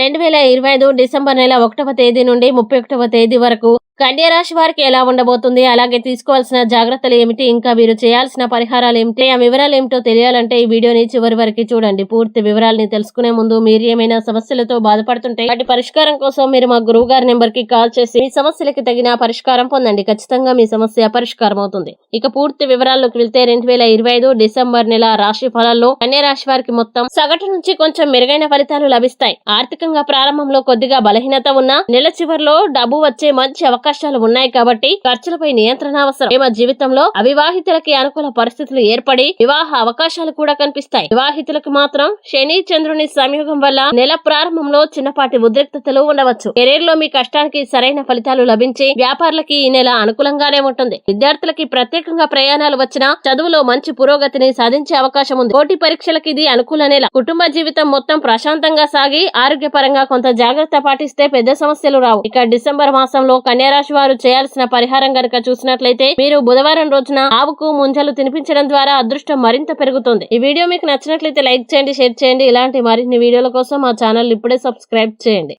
రెండు వేల ఇరవై ఐదు డిసెంబర్ నెల ఒకటవ తేదీ నుండి ముప్పై ఒకటవ తేదీ వరకు కన్యరాశి వారికి ఎలా ఉండబోతుంది? అలాగే తీసుకోవాల్సిన జాగ్రత్తలు ఏమిటి? ఇంకా మీరు చేయాల్సిన పరిహారాలు ఏమిటి? ఆ వివరాలు ఏమిటో తెలియాలంటే ఈ వీడియోని చివరి వరకు చూడండి. పూర్తి వివరాలని తెలుసుకునే ముందు మీరు ఏమైనా సమస్యలతో బాధపడుతుంటే వాటి పరిష్కారం కోసం మీరు మా గురువు గారి నెంబర్కి కాల్ చేసి మీ సమస్యలకి తగిన పరిష్కారం పొందండి. ఖచ్చితంగా మీ సమస్య పరిష్కారం అవుతుంది. ఇక పూర్తి వివరాల్లోకి వెళ్తే రెండు వేల ఇరవై ఐదు డిసెంబర్ నెల రాశి ఫలాల్లో కన్యరాశి వారికి మొత్తం సగటు నుంచి కొంచెం మెరుగైన ఫలితాలు లభిస్తాయి. ఆర్థికంగా ప్రారంభంలో కొద్దిగా బలహీనత ఉన్నా నెల చివరిలో డబ్బు వచ్చే మంచి అవకాశం అవకాశాలు ఉన్నాయి కాబట్టి ఖర్చులపై నియంత్రణ అవసరం. ప్రేమ జీవితంలో అవివాహితులకి అనుకూల పరిస్థితులు ఏర్పడి వివాహ అవకాశాలు కూడా కనిపిస్తాయి. వివాహితులకు మాత్రం శని చంద్రుని సంయోగం వల్ల నెల ప్రారంభంలో చిన్నపాటి ఉద్రిక్తతలు ఉండవచ్చు. కెరీర్లో మీ కష్టానికి సరైన ఫలితాలు లభించి వ్యాపారులకి ఈ నెల అనుకూలంగానే ఉంటుంది. విద్యార్థులకి ప్రత్యేకంగా ప్రయాణాలు వచ్చినా చదువులో మంచి పురోగతిని సాధించే అవకాశం ఉంది. పోటీ పరీక్షలకి ఇది అనుకూల నెల. కుటుంబ జీవితం మొత్తం ప్రశాంతంగా సాగి ఆరోగ్యపరంగా కొంత జాగ్రత్త పాటిస్తే పెద్ద సమస్యలు రావు. ఇక డిసెంబర్ మాసంలో రాశి వారు చేయాల్సిన పరిహారం గనక చూసినట్లయితే మీరు బుధవారం రోజున ఆవుకు ముంజలు తినిపించడం ద్వారా అదృష్టం మరింత పెరుగుతుంది. ఈ వీడియో మీకు నచ్చినట్లయితే లైక్ చేయండి షేర్ చేయండి. ఇలాంటి మరిన్ని వీడియోల కోసం మా ఛానల్ ఇప్పుడే సబ్స్క్రైబ్ చేయండి.